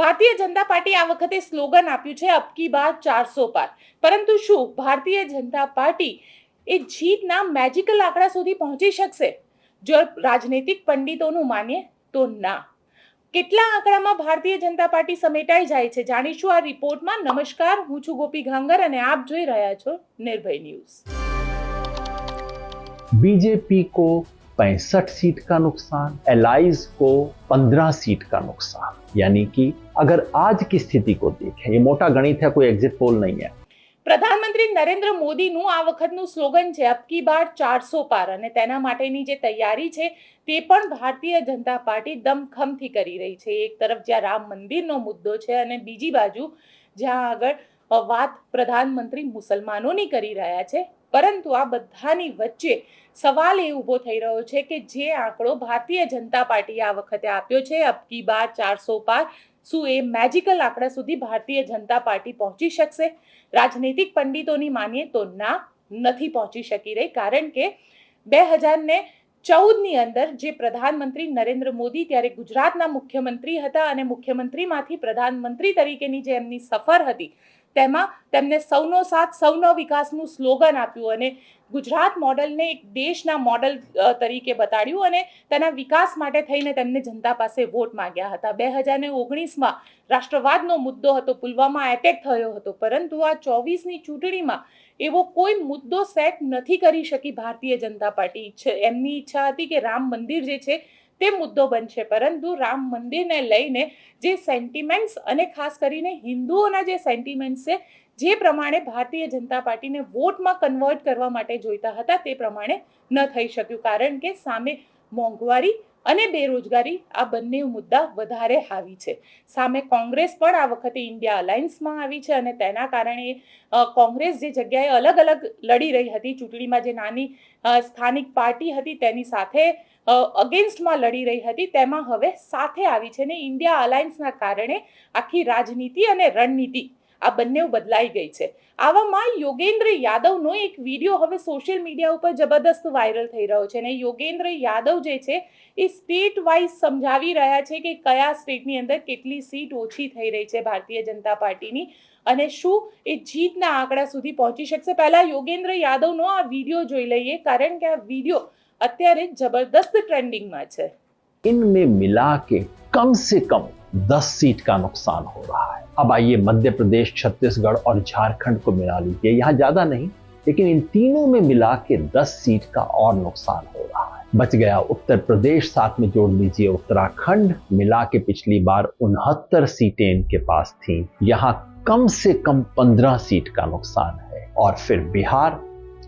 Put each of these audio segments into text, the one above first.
ભારતીય જનતા પાર્ટી આ વખતે સ્લોગન આપ્યું છે અબકી બાર ચારસો પાર પરંતુ શું ભારતીય જનતા પાર્ટી એ જીતના મેજિકલ આંકડા સુધી પહોંચી શકશે જો રાજનૈતિક પંડિતોનું માનીએ તો ના કેટલા આંકડામાં ભારતીય જનતા પાર્ટી સમેટાઈ જાય છે જાણીશું આ રિપોર્ટમાં નમસ્કાર હું છું ગોપી ઘાંગર અને આપ જોઈ રહ્યા છો નિર્ભય ન્યૂઝ बीजेपी को पैंसठ सीट का नुकसान एलाइज को पंद्रह सीट का नुकसान यानी कि अगर आज की स्थिति को देखें ये मोटा गणित है कोई एग्जिट पोल नहीं है પ્રધાનમંત્રી નરેન્દ્ર મોદીનું આ વખતનું સ્લોગન છે અબકી બાર ચારસો પાર અને તેના માટેની જે તૈયારી છે તે પણ ભારતીય જનતા પાર્ટી દમખમથી કરી રહી છે એક તરફ જ્યાં રામ મંદિરનો મુદ્દો છે અને બીજી બાજુ જ્યાં આગળ અ, વાત પ્રધાનમંત્રી મુસલમાનોની કરી રહ્યા છે પરંતુ આ બધાની વચ્ચે સવાલ એ ઊભો થઈ રહ્યો છે કે જે આંકડો ભારતીય જનતા પાર્ટીએ આ વખતે આપ્યો છે અબકી બાર ચારસો પાર શું એ મેજિકલ આંકડા સુધી ભારતીય જનતા પાર્ટી પહોંચી શકશે? રાજનૈતિક પંડિતોની માનીએ તો ના, નથી પહોંચી શકી રહી. કારણ કે બે હજારને ચૌદની અંદર જે પ્રધાનમંત્રી નરેન્દ્ર મોદી ત્યારે ગુજરાતના મુખ્યમંત્રી હતા અને મુખ્યમંત્રીમાંથી પ્રધાનમંત્રી તરીકેની જે એમની સફર હતી તેમાં તેમને સૌનો સાથ, સૌનો વિકાસનું સ્લોગન આપ્યું અને ગુજરાત મોડલને એક દેશના મોડલ તરીકે બતાડ્યું અને તેના વિકાસ માટે થઈને તેમને જનતા પાસે વોટ માંગ્યા હતા. બે હજારને ઓગણીસમાં રાષ્ટ્રવાદનો મુદ્દો હતો, પુલવામા એટેક થયો હતો, પરંતુ આ ચોવીસની ચૂંટણીમાં એવો કોઈ મુદ્દો સેટ નથી કરી શકી ભારતીય જનતા પાર્ટી. એમની ઈચ્છા હતી કે રામ મંદિર જે છે તે મુદ્દો બનશે. પરંતુ રામ મંદિરને લઈને જે સેન્ટિમેન્ટ્સ અને ખાસ કરીને હિન્દુઓના જે સેન્ટિમેન્ટ્સ છે, જે પ્રમાણે ભારતીય જનતા પાર્ટીને વોટમાં કન્વર્ટ કરવા માટે જોઈતા હતા, તે પ્રમાણે ન થઈ શક્યું. કારણ કે સામે મોંઘવારી અને બેરોજગારી આ બંને મુદ્દા વધારે હાવી છે. સામે કોંગ્રેસ પણ આ વખતે ઇન્ડિયા અલાયન્સમાં આવી છે અને તેના કારણે કોંગ્રેસ જે જગ્યાએ અલગ અલગ લડી રહી હતી, ચૂંટણીમાં જે નાની સ્થાનિક પાર્ટી હતી તેની સાથે અગેન્સ્ટમાં લડી રહી હતી, તેમાં હવે સાથે આવી છે ને ઇન્ડિયા અલાયન્સના કારણે આખી રાજનીતિ અને રણનીતિ આ બંને બદલાઈ ગઈ છે. આવામાં યોગેન્દ્ર યાદવનો એક વીડિયો હવે સોશિયલ મીડિયા ઉપર જબરદસ્ત વાયરલ થઈ રહ્યો છે અને યોગેન્દ્ર યાદવ જે છે એ સ્ટેટ વાઇઝ સમજાવી રહ્યા છે કે કયા સ્ટેટની અંદર કેટલી સીટ ઓછી થઈ રહી છે ભારતીય જનતા પાર્ટીની અને શું એ જીતના આંકડા સુધી પહોંચી શકશે. પહેલાં યોગેન્દ્ર યાદવનો આ વીડિયો જોઈ લઈએ, કારણ કે આ વીડિયો અત્યારે જબરદસ્ત ટ્રેન્ડિંગમાં છે. ઇનમે મિલા કે કમ સે કમ દસ સીટ કા નુકસાન હો રહા હૈ. अब आइए मध्य प्रदेश, छत्तीसगढ़ और झारखंड को मिला लीजिए। यहाँ ज़्यादा नहीं, लेकिन इन तीनों में मिला के 10 सीट का और नुकसान हो रहा है। बच गया उत्तर प्रदेश, साथ में जोड़ लीजिए उत्तराखंड। मिला के पिछली बार उनहत्तर सीटें इनके पास थी। यहाँ कम से कम 15 सीट का नुकसान है। और फिर बिहार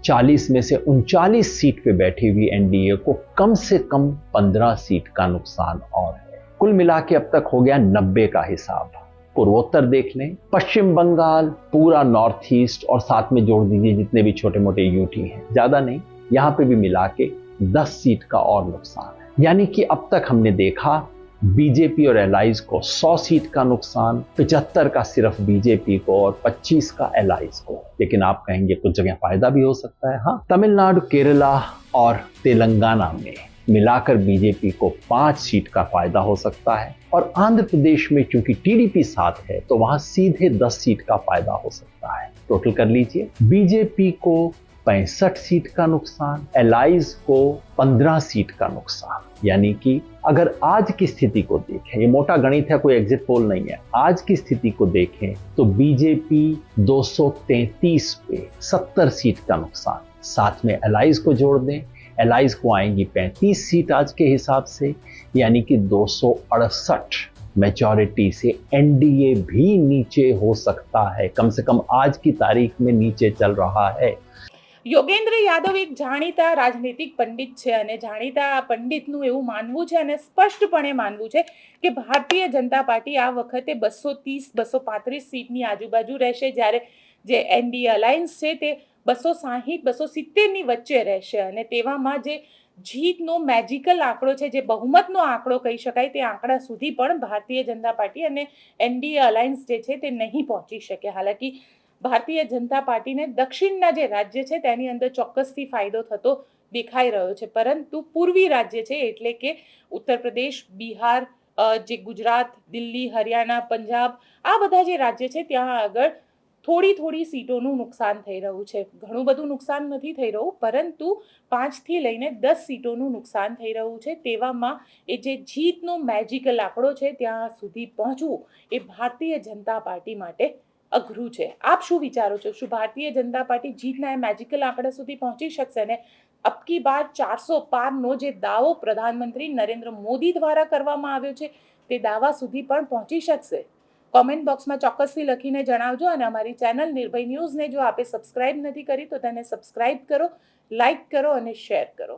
40 में से उनचालीस सीट पे बैठी हुई एनडीए को कम से कम 15 सीट का नुकसान और है। कुल मिला के अब तक हो गया 90 का हिसाब। पूर्वोत्तर देख लें पश्चिम बंगाल, पूरा नॉर्थ ईस्ट और साथ में जोड़ दीजिए जितने भी छोटे मोटे यूटी हैं। ज़्यादा नहीं, यहाँ पे भी मिला के 10 सीट का और नुकसान है। यानी कि अब तक हमने देखा बीजेपी और एलाइज को 100 सीट का नुकसान 75 का सिर्फ़ बीजेपी को और 25 का एलाइज को। लेकिन आप कहेंगे कुछ जगह फ़ायदा भी हो सकता है। हाँ तमिलनाडु, केरला और तेलंगाना में। मिलाकर बीजेपी को पाँच सीट का फ़ायदा हो सकता है और आंध्र प्रदेश में चूँकि टीडीपी साथ है तो वहाँ सीधे 10 सीट का फ़ायदा हो सकता है। टोटल कर लीजिए, बीजेपी को पैंसठ सीट का नुकसान एलाइज को 15 सीट का नुकसान। यानी कि अगर आज की स्थिति को देखें, ये मोटा गणित है, कोई एग्जिट पोल नहीं है। आज की स्थिति को देखें तो बीजेपी 233 पे 70 सीट का नुकसान। साथ में एलाइज को जोड़ दें एलाइज को आएंगी 35 सीट आज के हिसाब से यानी कि दो मेजॉरिटी से एनडीए भी नीचे हो सकता है कम से कम आज की तारीख में नीचे चल रहा है યોગેન્દ્ર યાદવ એક જાણીતા રાજનીતિક પંડિત છે અને જાણીતા આ પંડિતનું એવું માનવું છે અને સ્પષ્ટપણે માનવું છે કે ભારતીય જનતા પાર્ટી આ વખતે બસો ત્રીસ બસો પાંત્રીસ સીટની આજુબાજુ રહેશે જ્યારે જે એનડીએ અલાયન્સ છે તે બસો સાહીઠ, બસો સિત્તેરની વચ્ચે રહેશે અને તેવામાં જે જીતનો મેજિકલ આંકડો છે, જે બહુમતનો આંકડો કહી શકાય, તે આંકડા સુધી પણ ભારતીય જનતા પાર્ટી અને એનડીએ અલાયન્સ જે છે તે નહીં પહોંચી શકે. હાલાકી ભારતીય જનતા પાર્ટીને દક્ષિણના જે રાજ્ય છે તેની અંદર ચોક્કસથી ફાયદો થતો દેખાઈ રહ્યો છે. પરંતુ પૂર્વી રાજ્ય છે એટલે કે ઉત્તર પ્રદેશ, બિહાર જે ગુજરાત, દિલ્હી, હરિયાણા, પંજાબ આ બધા જે રાજ્ય છે, ત્યાં આગળ થોડી થોડી સીટોનું નુકસાન થઈ રહ્યું છે. ઘણું બધું નુકસાન નથી થઈ રહ્યું, પરંતુ પાંચથી લઈને દસ સીટોનું નુકસાન થઈ રહ્યું છે. તેવામાં એ જે જીતનો મેજિકલ આંકડો છે, ત્યાં સુધી પહોંચવું એ ભારતીય જનતા પાર્ટી માટે અઘરું છે. આપ શું વિચારો છો? શું ભારતીય જનતા પાર્ટી જીતના એ મેજિકલ આંકડા સુધી પહોંચી શકશે? ને અબકી બાર ચારસો પારનો જે દાવો પ્રધાનમંત્રી નરેન્દ્ર મોદી દ્વારા કરવામાં આવ્યો છે, તે દાવા સુધી પણ પહોંચી શકશે? કોમેન્ટ બોક્સમાં ચોક્કસથી લખીને જણાવજો અને અમારી ચેનલ નિર્ભય ન્યૂઝને જો આપે સબસ્ક્રાઇબ નથી કરી, તો તેને સબસ્ક્રાઇબ કરો લાઇક કરો અને શેર કરો.